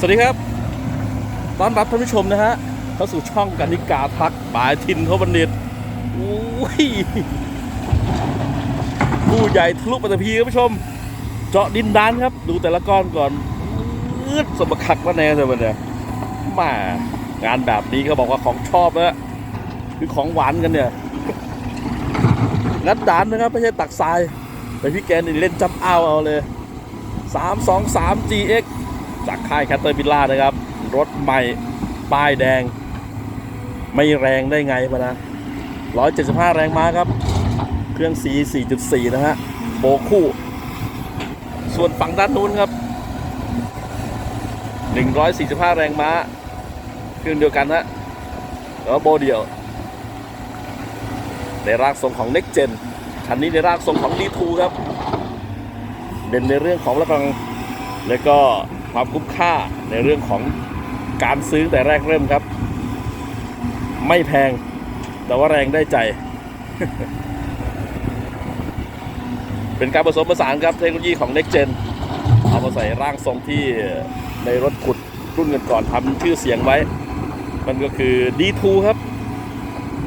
สวัสดีครับ ต้อนรับท่านผู้ชมนะฮะ เข้าสู่ช่องกันนิกาทักบายทินทบันเดิตอุ้ยผู้ใหญ่ทะลุปัตตภีครับผู้ชม เจาะดินดานครับ ดูแต่ละก้อนก่อนอืดสมบักว่าแน่เลยวันเนี่ยมางานแบบนี้เขาบอกว่าของชอบนะคือของหวานกันเนี่ยงัดดานนะครับไม่ใช่ตักทราย แต่พี่แกนี่เล่นจับอ้าเอาเลย 323 GX จากค่ายแคตเตอร์บิลล่านะครับ รถใหม่ป้ายแดง ไม่แรงได้ไงปะนะ 175 แรงม้าครับ เครื่อง C 4.4 นะฮะ โบคู่ ส่วนฝั่งด้านนู้นครับ 145 แรงม้า เครื่องเดียวกันฮะแล้วโบเดียว ในรากทรงของ Next Gen คันนี้ในรากทรงของ D2 ครับ เด่นในเรื่องของระบังและก็ ความคุ้มค่าในเรื่องของการซื้อแต่แรกเริ่มครับ ไม่แพงแต่ว่าแรงได้ใจ เป็นการผสมผสานครับเทคโนโลยีของ Next Gen เอามาใส่ร่างทรงที่ในรถขุดรุ่นเงินก่อนทำชื่อเสียงไว้ มันก็คือ D2 ครับ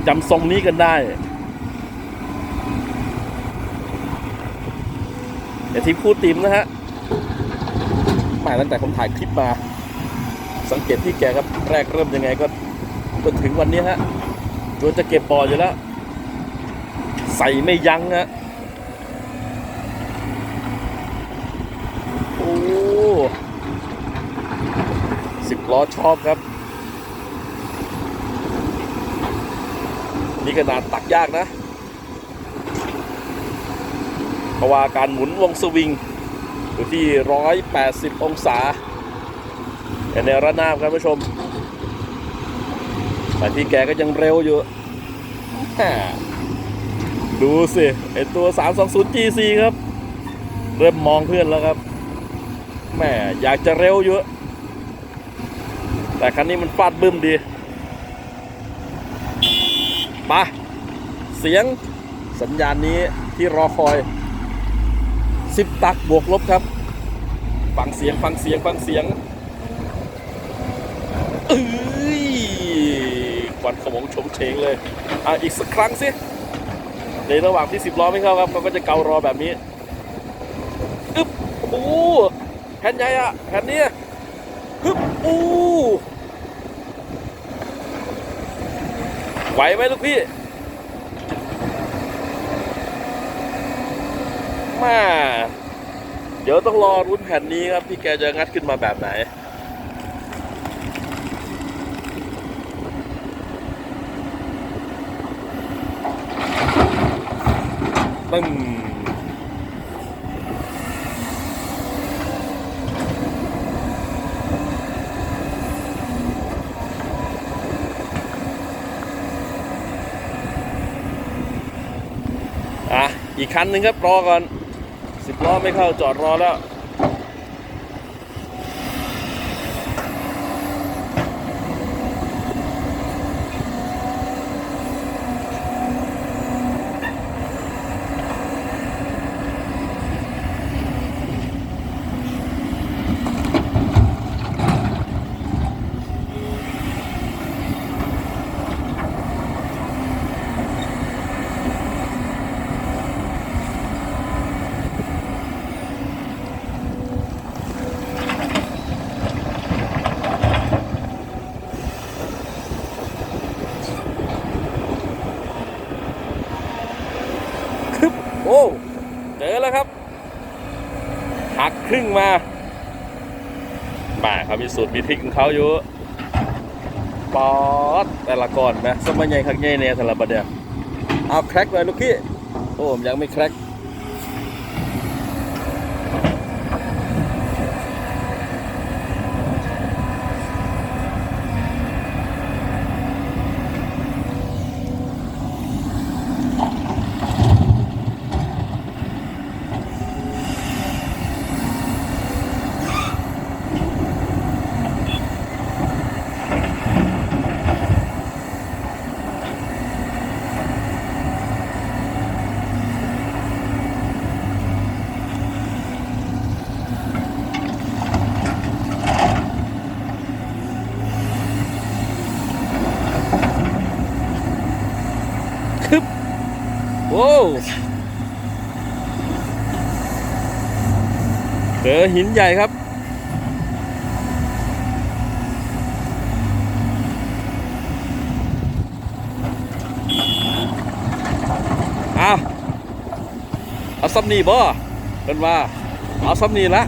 จำทรงนี้กันได้เดี๋ยวทีมคู่ติมนะฮะ แมาตั้งแต่ผมถ่ายคลิปมา สังเกตที่แกครับแรกเริ่มยังไงก็จนถึงวันนี้ฮะจนจะเก็บบออยู่แล้ว ใส่ไม่ยั้งฮะโอ้สิบล้อชอบครับ นี่ขนาดตักยากนะเพราะว่าการหมุนวงสวิง อยู่ที่ 180 องศาแต่ในระนาบครับผู้ชมแต่ที่แกก็ยังเร็วอยู่ ดูสิไอตัว 320 GC ครับ เริ่มมองเพื่อนแล้วครับแม่อยากจะเร็วอยู่ แต่คันนี้มันฟาดบึ้มดีปะเสียงสัญญาณนี้ที่รอคอย สิบตักบวกลบครับฟังเสียงฟังเสียงฟังเสียงเอ้ยควันขโมงชมเชงเลยอะอีกสักครั้งสิในระหว่างที่สิบล้อไม่เข้าครับเขาก็จะเการอแบบนี้อึ๊บโอ้แผ่นใหญ่อะแผ่นเนี้ยฮึบอู้ไหวไหมลูกพี่ มาเดี๋ยวต้องรอรุ้นแผ่นนี้ครับพี่แกจะงัดขึ้นมาแบบไหน ตึ้งอะ อีกคันหนึ่งครับ รอก่อน ล้อไม่เข้าจอดรอแล้ว คึบโอ้เจอแล้วครับ หักครึ่งมามาเขามีสูตรมีทริคของเขาอยู่ป๊อดแต่ละก่อนนะสมัยใหญ่ขักใหญ่เนี่ยแต่ละประเดี๋ยวเอาแคร็กเลยลูกพี่โอ้ผมยังไม่แคร็ก เจอหินใหญ่ครับ เอาเอาซับนี่บ่เป็นว่า เอาซับนี่ละ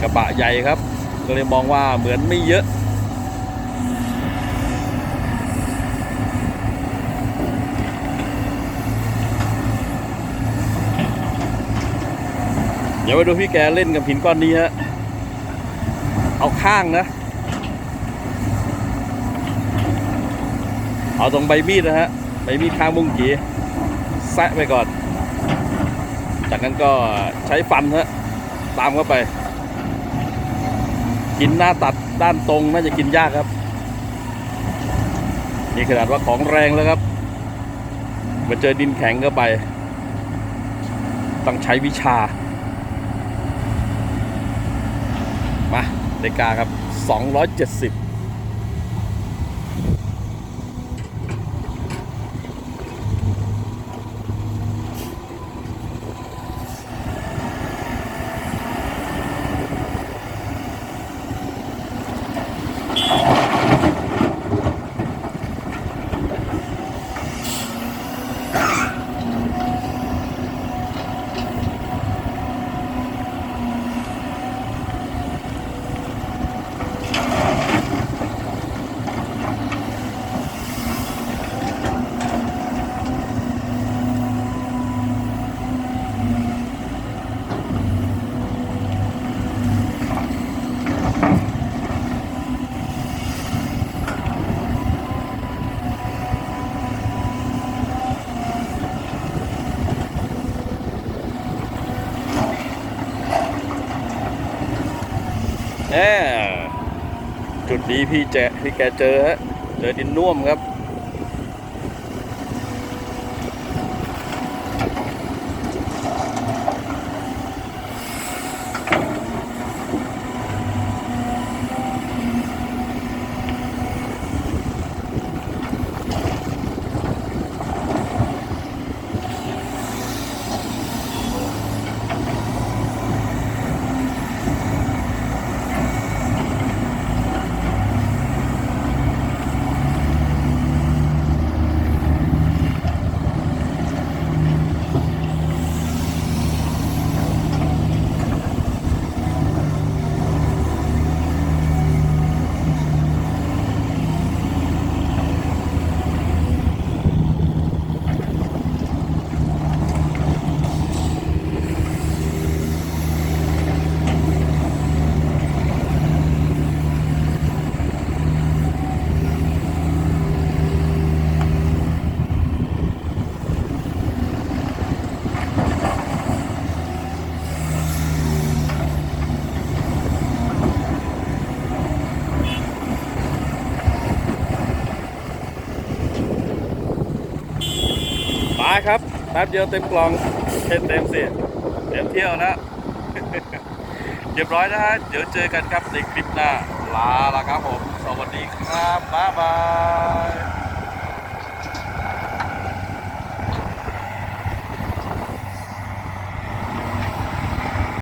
กระบะใหญ่ครับ ก็เลยมองว่าเหมือนไม่เยอะ ดี๋ยวไปดูพี่แกเล่นกับหินก้อนนี้ฮะ เอาข้างนะ เอาตรงใบมีดนะฮะ ใบมีดข้างมุ้งกีแซะไปก่อน จากนั้นก็ใช้ฟันฮะ ตามเข้าไป กินหน้าตัดด้านตรงน่าจะกินยากครับ นี่ขนาดว่าของแรงแล้วครับ มาเจอดินแข็งเข้าไป ต้องใช้วิชา มาเดกาครับ 270 แน่ จุดนี้พี่แจพี่แกเจอฮะเจอดินน่วมครับ ป๊บเดียวเต็มกล่องเต็มเต็มสิเต็มเที่ยวนะเรียบร้อยนะฮะเดี๋ยวเจอกันครับในคลิปหน้าลาละครับผม สวัสดีครับ บ๊ายบาย